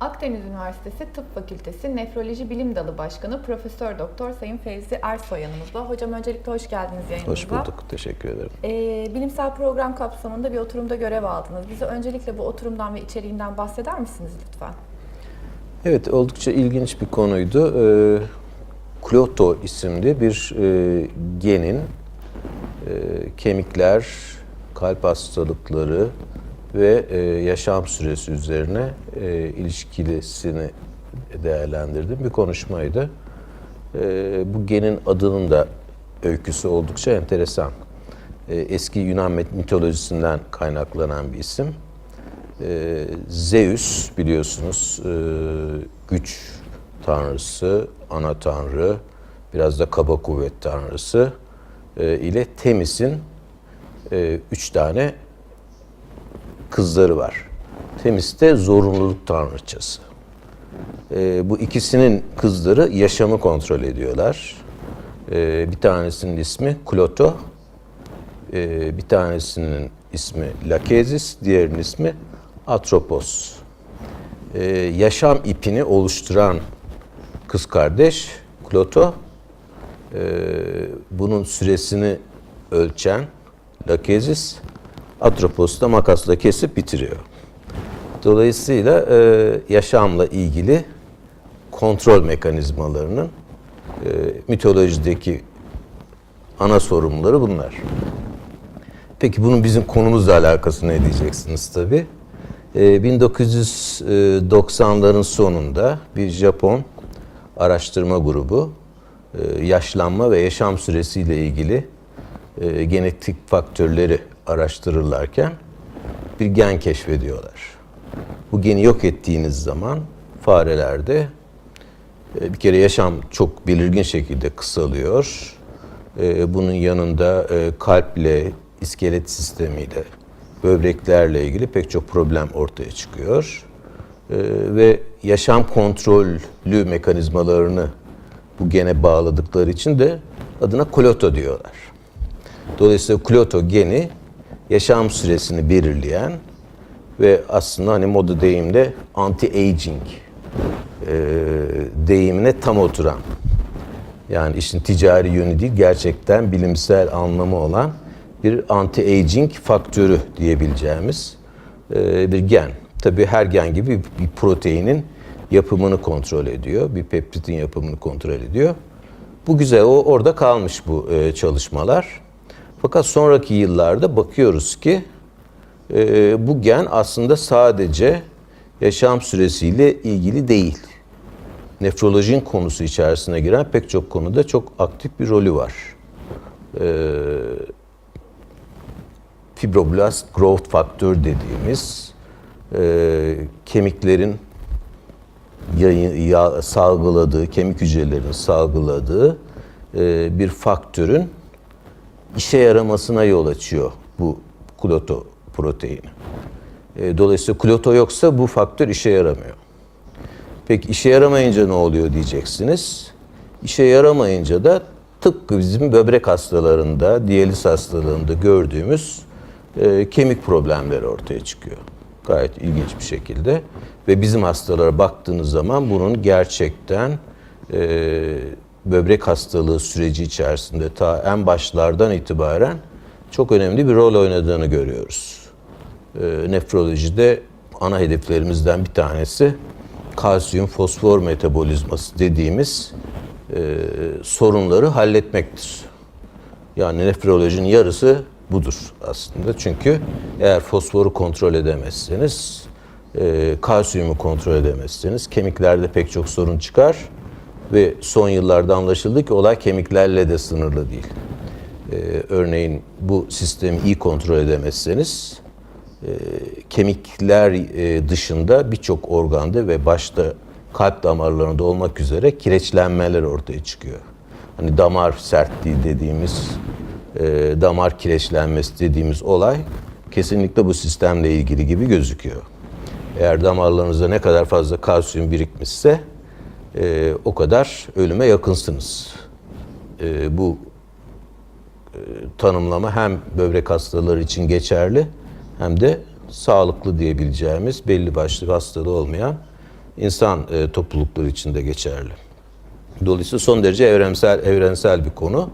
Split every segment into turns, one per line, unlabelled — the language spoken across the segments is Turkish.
Akdeniz Üniversitesi Tıp Fakültesi Nefroloji Bilim Dalı Başkanı Profesör Doktor Sayın Fevzi Ersoy yanımızda. Hocam öncelikle hoş geldiniz yayınımıza.
Hoş bulduk. Teşekkür ederim.
Ee, bilimsel program kapsamında bir oturumda görev aldınız. Bize öncelikle bu oturumdan ve içeriğinden bahseder misiniz lütfen?
Evet, oldukça ilginç bir konuydu. Ee, Kloto isimli bir e, genin e, kemikler, kalp hastalıkları ve e, yaşam süresi üzerine e, ilişkilisini değerlendirdim. Bir konuşmaydı. E, bu genin adının da öyküsü oldukça enteresan. E, eski Yunan mit- mitolojisinden kaynaklanan bir isim. Ee, Zeus biliyorsunuz e, güç tanrısı, ana tanrı, biraz da kaba kuvvet tanrısı e, ile Temis'in e, üç tane kızları var. Temis de zorunluluk tanrıçası. E, bu ikisinin kızları yaşamı kontrol ediyorlar. E, bir tanesinin ismi Kloto, e, bir tanesinin ismi Lakezis, diğerinin ismi Atropos. Ee, yaşam ipini oluşturan kız kardeş Kloto, ee, bunun süresini ölçen Lakezis, Atropos da makasla kesip bitiriyor. Dolayısıyla e, yaşamla ilgili kontrol mekanizmalarının e, mitolojideki ana sorumluları bunlar. Peki bunun bizim konumuzla alakası ne diyeceksiniz tabii. Ee, 1990'ların sonunda bir Japon araştırma grubu e, yaşlanma ve yaşam süresiyle ilgili e, genetik faktörleri araştırırlarken bir gen keşfediyorlar. Bu geni yok ettiğiniz zaman farelerde e, bir kere yaşam çok belirgin şekilde kısalıyor. E, Bunun yanında e, kalple, iskelet sistemiyle, böbreklerle ilgili pek çok problem ortaya çıkıyor. Ve yaşam kontrollü mekanizmalarını bu gene bağladıkları için de adına kloto diyorlar. Dolayısıyla kloto geni yaşam süresini belirleyen ve aslında hani moda deyimle anti-aging e, deyimine tam oturan yani işin ticari yönü değil gerçekten bilimsel anlamı olan bir anti-aging faktörü diyebileceğimiz e, bir gen. Tabii her gen gibi bir proteinin yapımını kontrol ediyor. Bir peptidin yapımını kontrol ediyor. Bu güzel, o orada kalmış bu e, çalışmalar. Fakat sonraki yıllarda bakıyoruz ki e, bu gen aslında sadece yaşam süresiyle ilgili değil. Nefrolojinin konusu içerisine giren pek çok konuda çok aktif bir rolü var. Ee, fibroblast growth factor dediğimiz e, kemiklerin yayı- ya- salgıladığı, kemik hücrelerinin salgıladığı e, bir faktörün işe yaramasına yol açıyor bu kloto proteini. E, dolayısıyla kloto yoksa bu faktör işe yaramıyor. Peki işe yaramayınca ne oluyor diyeceksiniz. İşe yaramayınca da tıpkı bizim böbrek hastalarında, diyaliz hastalığında gördüğümüz e, kemik problemleri ortaya çıkıyor. Gayet ilginç bir şekilde. Ve bizim hastalara baktığınız zaman bunun gerçekten e, böbrek hastalığı süreci içerisinde ta en başlardan itibaren çok önemli bir rol oynadığını görüyoruz. E, nefrolojide ana hedeflerimizden bir tanesi kalsiyum fosfor metabolizması dediğimiz e, sorunları halletmektir. Yani nefrolojinin yarısı budur aslında. Çünkü eğer fosforu kontrol edemezseniz, e, kalsiyumu kontrol edemezseniz kemiklerde pek çok sorun çıkar ve son yıllarda anlaşıldı ki olay kemiklerle de sınırlı değil. E, örneğin bu sistemi iyi kontrol edemezseniz e, kemikler e, dışında birçok organda ve başta kalp damarlarında olmak üzere kireçlenmeler ortaya çıkıyor. Hani damar sertliği dediğimiz, e, damar kireçlenmesi dediğimiz olay kesinlikle bu sistemle ilgili gibi gözüküyor. Eğer damarlarınızda ne kadar fazla kalsiyum birikmişse e, o kadar ölüme yakınsınız. E, bu e, tanımlama hem böbrek hastaları için geçerli hem de sağlıklı diyebileceğimiz belli başlı hastalığı olmayan insan e, toplulukları için de geçerli. Dolayısıyla son derece evrensel evrensel bir konu.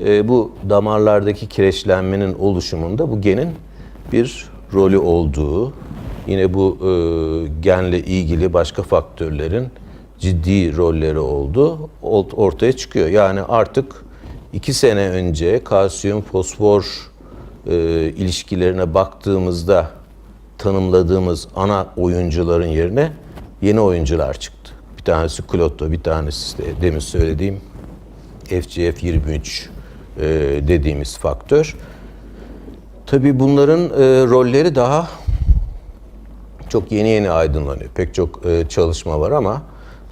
E, bu damarlardaki kireçlenmenin oluşumunda bu genin bir rolü olduğu, yine bu e, genle ilgili başka faktörlerin ciddi rolleri ort- ortaya çıkıyor. Yani artık iki sene önce kalsiyum fosfor e, ilişkilerine baktığımızda tanımladığımız ana oyuncuların yerine yeni oyuncular çıktı. Bir tanesi Klotto, bir tanesi de demin söylediğim FGF23 e, dediğimiz faktör. Tabii bunların e, rolleri daha çok yeni yeni aydınlanıyor. Pek çok e, çalışma var ama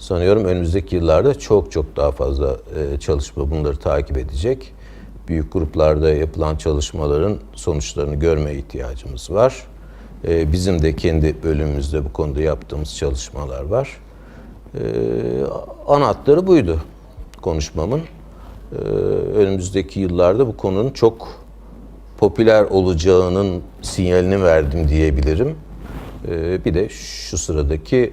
sanıyorum önümüzdeki yıllarda çok çok daha fazla e, çalışma bunları takip edecek. Büyük gruplarda yapılan çalışmaların sonuçlarını görmeye ihtiyacımız var. E, bizim de kendi bölümümüzde bu konuda yaptığımız çalışmalar var. E, ana hatları buydu konuşmamın. E, önümüzdeki yıllarda bu konunun çok popüler olacağının sinyalini verdim diyebilirim. Bir de şu sıradaki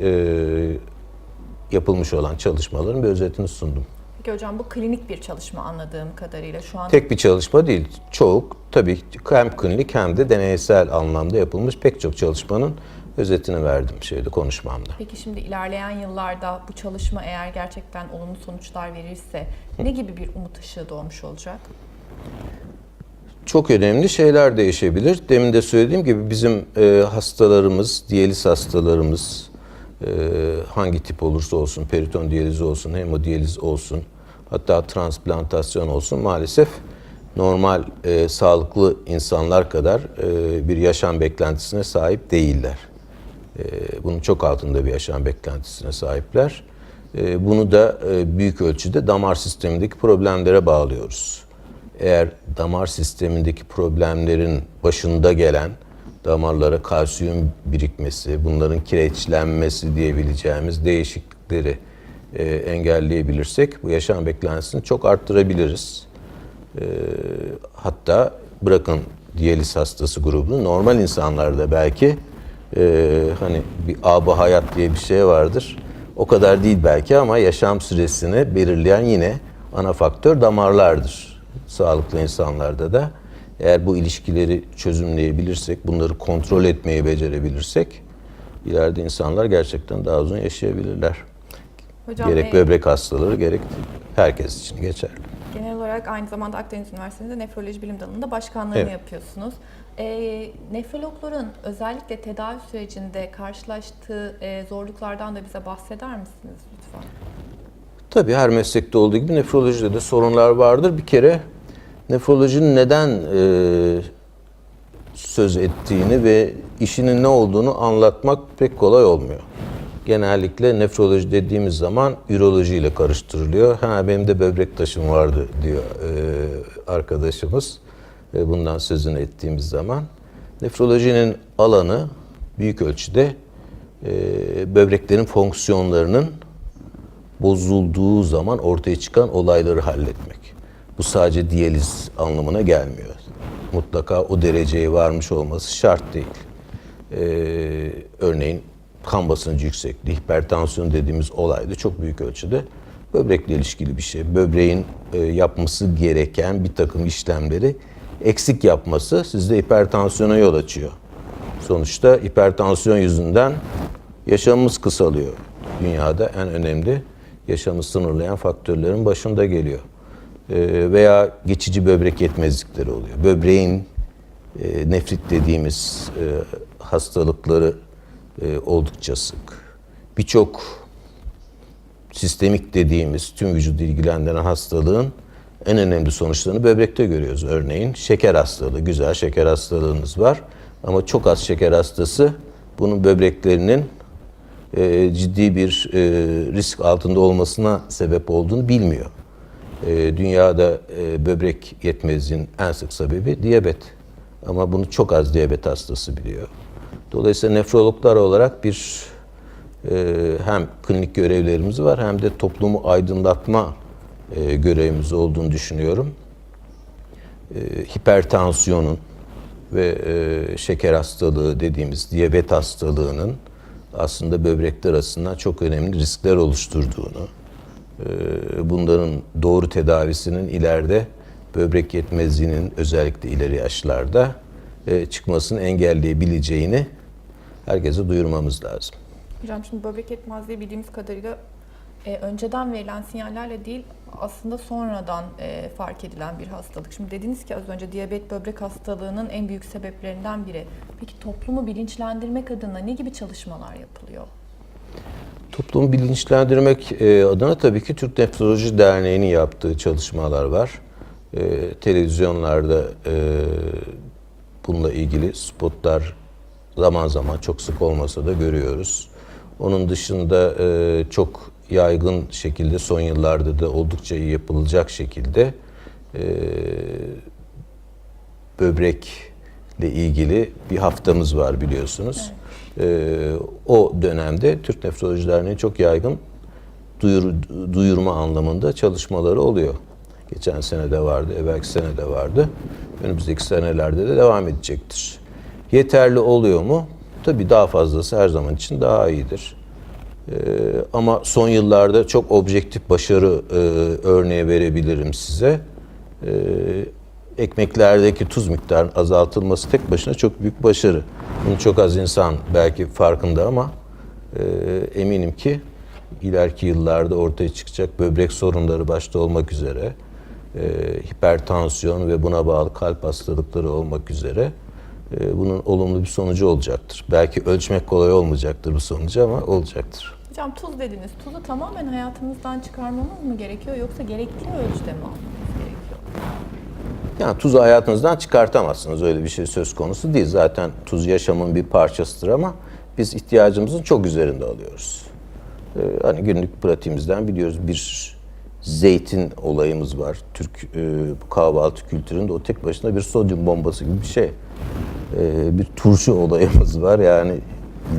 yapılmış olan çalışmaların bir özetini sundum.
Peki hocam bu klinik bir çalışma anladığım kadarıyla şu an
Tek bir çalışma değil, çok tabii hem klinik hem de deneysel anlamda yapılmış pek çok çalışmanın özetini verdim şeyde konuşmamda.
Peki şimdi ilerleyen yıllarda bu çalışma eğer gerçekten olumlu sonuçlar verirse ne gibi bir umut ışığı doğmuş olacak?
Çok önemli şeyler değişebilir. Demin de söylediğim gibi bizim e, hastalarımız, diyaliz hastalarımız hangi tip olursa olsun, periton diyalizi olsun, hemodiyaliz olsun, hatta transplantasyon olsun maalesef normal e, sağlıklı insanlar kadar e, bir yaşam beklentisine sahip değiller. E, bunun çok altında bir yaşam beklentisine sahipler. E, bunu da e, büyük ölçüde damar sistemindeki problemlere bağlıyoruz eğer damar sistemindeki problemlerin başında gelen damarlara kalsiyum birikmesi, bunların kireçlenmesi diyebileceğimiz değişiklikleri e, engelleyebilirsek bu yaşam beklentisini çok arttırabiliriz. E, hatta bırakın diyaliz hastası grubunu normal insanlarda belki e, hani bir abı hayat diye bir şey vardır. O kadar değil belki ama yaşam süresini belirleyen yine ana faktör damarlardır sağlıklı insanlarda da eğer bu ilişkileri çözümleyebilirsek, bunları kontrol etmeyi becerebilirsek ileride insanlar gerçekten daha uzun yaşayabilirler.
Hocam
gerek
e,
böbrek hastaları gerek herkes için geçerli.
genel olarak aynı zamanda Akdeniz Üniversitesi'nde nefroloji bilim dalında başkanlığını
Evet.
yapıyorsunuz. E, nefrologların özellikle tedavi sürecinde karşılaştığı e, zorluklardan da bize bahseder misiniz lütfen?
Tabii her meslekte olduğu gibi nefrolojide de sorunlar vardır. Bir kere nefrolojinin neden e, söz ettiğini ve işinin ne olduğunu anlatmak pek kolay olmuyor. Genellikle nefroloji dediğimiz zaman üroloji ile karıştırılıyor. Ha benim de böbrek taşım vardı diyor e, arkadaşımız. E, bundan sözünü ettiğimiz zaman. Nefrolojinin alanı büyük ölçüde e, böbreklerin fonksiyonlarının bozulduğu zaman ortaya çıkan olayları halletmek. Bu sadece diyaliz anlamına gelmiyor. Mutlaka o dereceye varmış olması şart değil. Ee, örneğin kan basıncı yüksekliği, hipertansiyon dediğimiz olay da çok büyük ölçüde böbrekle ilişkili bir şey. Böbreğin e, yapması gereken bir takım işlemleri eksik yapması sizde hipertansiyona yol açıyor. Sonuçta hipertansiyon yüzünden yaşamımız kısalıyor. Dünyada en önemli yaşamı sınırlayan faktörlerin başında geliyor. Ee, veya geçici böbrek yetmezlikleri oluyor. Böbreğin e, nefrit dediğimiz e, hastalıkları e, oldukça sık. Birçok sistemik dediğimiz tüm vücudu ilgilendiren hastalığın en önemli sonuçlarını böbrekte görüyoruz. Örneğin şeker hastalığı, güzel şeker hastalığınız var. Ama çok az şeker hastası bunun böbreklerinin e, ciddi bir e, risk altında olmasına sebep olduğunu bilmiyor. E, dünyada e, böbrek yetmezliğinin en sık sebebi diyabet. Ama bunu çok az diyabet hastası biliyor. Dolayısıyla nefrologlar olarak bir e, hem klinik görevlerimiz var hem de toplumu aydınlatma e, görevimiz olduğunu düşünüyorum. E, hipertansiyonun ve e, şeker hastalığı dediğimiz diyabet hastalığının aslında böbrekler arasından çok önemli riskler oluşturduğunu, bunların doğru tedavisinin ileride böbrek yetmezliğinin özellikle ileri yaşlarda e, çıkmasını engelleyebileceğini herkese duyurmamız lazım.
Hocam şimdi böbrek yetmezliği bildiğimiz kadarıyla e, önceden verilen sinyallerle değil aslında sonradan e, fark edilen bir hastalık. Şimdi dediniz ki az önce diyabet böbrek hastalığının en büyük sebeplerinden biri. Peki toplumu bilinçlendirmek adına ne gibi çalışmalar yapılıyor?
Toplumu bilinçlendirmek e, adına tabii ki Türk Nefroloji Derneği'nin yaptığı çalışmalar var. E, televizyonlarda e, bununla ilgili spotlar zaman zaman çok sık olmasa da görüyoruz. Onun dışında e, çok yaygın şekilde son yıllarda da oldukça iyi yapılacak şekilde böbrekle ilgili bir haftamız var biliyorsunuz. Ee, o dönemde Türk Nefroloji çok yaygın duyur, duyurma anlamında çalışmaları oluyor. Geçen sene de vardı, evvelki sene de vardı. Önümüzdeki senelerde de devam edecektir. Yeterli oluyor mu? Tabii daha fazlası her zaman için daha iyidir. Ee, ama son yıllarda çok objektif başarı e, örneği verebilirim size. Ee, ekmeklerdeki tuz miktarının azaltılması tek başına çok büyük başarı. Bunu çok az insan belki farkında ama e, eminim ki ileriki yıllarda ortaya çıkacak böbrek sorunları başta olmak üzere, e, hipertansiyon ve buna bağlı kalp hastalıkları olmak üzere e, bunun olumlu bir sonucu olacaktır. Belki ölçmek kolay olmayacaktır bu sonucu ama olacaktır.
Hocam tuz dediniz. Tuzu tamamen hayatımızdan çıkarmamız mı gerekiyor yoksa gerekli ölçüde mi almamız gerekiyor?
Yani tuzu hayatınızdan çıkartamazsınız. Öyle bir şey söz konusu değil. Zaten tuz yaşamın bir parçasıdır ama biz ihtiyacımızın çok üzerinde alıyoruz. Ee, hani günlük pratiğimizden biliyoruz bir zeytin olayımız var. Türk e, kahvaltı kültüründe o tek başına bir sodyum bombası gibi bir şey. Ee, bir turşu olayımız var. Yani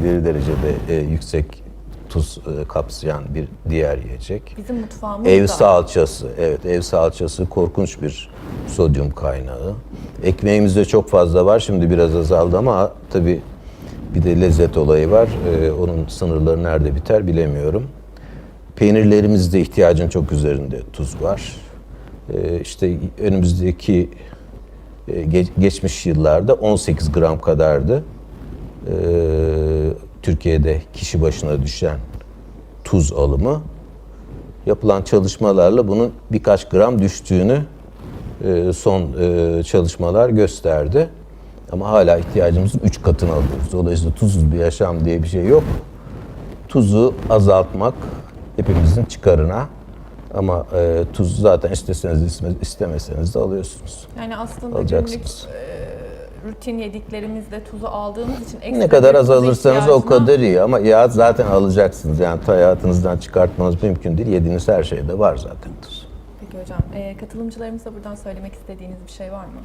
ileri derecede e, yüksek tuz e, kapsayan bir diğer yiyecek.
Bizim mutfağımızda
Ev salçası, evet ev salçası korkunç bir sodyum kaynağı. Ekmeğimizde çok fazla var, şimdi biraz azaldı ama tabii bir de lezzet olayı var. Ee, onun sınırları nerede biter bilemiyorum. Peynirlerimizde ihtiyacın çok üzerinde tuz var. Ee, işte önümüzdeki e, geç- geçmiş yıllarda 18 gram kadardı. Ee, Türkiye'de kişi başına düşen tuz alımı yapılan çalışmalarla bunun birkaç gram düştüğünü son e, çalışmalar gösterdi. Ama hala ihtiyacımızın 3 katını alıyoruz. Dolayısıyla tuzsuz bir yaşam diye bir şey yok. Tuzu azaltmak hepimizin çıkarına. Ama e, tuz zaten isteseniz istemeseniz de alıyorsunuz.
yani aslında
Alacaksınız.
günlük e, rutin yediklerimizde tuzu aldığımız için ekstra
Ne kadar az alırsanız o kadar iyi ama yağ zaten alacaksınız. Yani hayatınızdan çıkartmanız mümkün değil. Yediğiniz her şeyde var zaten tuz.
Hocam, e, katılımcılarımıza buradan söylemek istediğiniz bir şey var mı?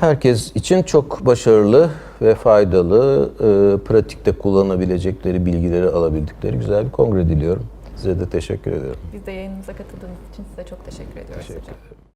Herkes için çok başarılı ve faydalı, e, pratikte kullanabilecekleri bilgileri alabildikleri güzel bir kongre diliyorum. Size de teşekkür ediyorum.
Biz de yayınımıza katıldığınız için size çok teşekkür ediyoruz
Teşekkür
hocam.
ederim.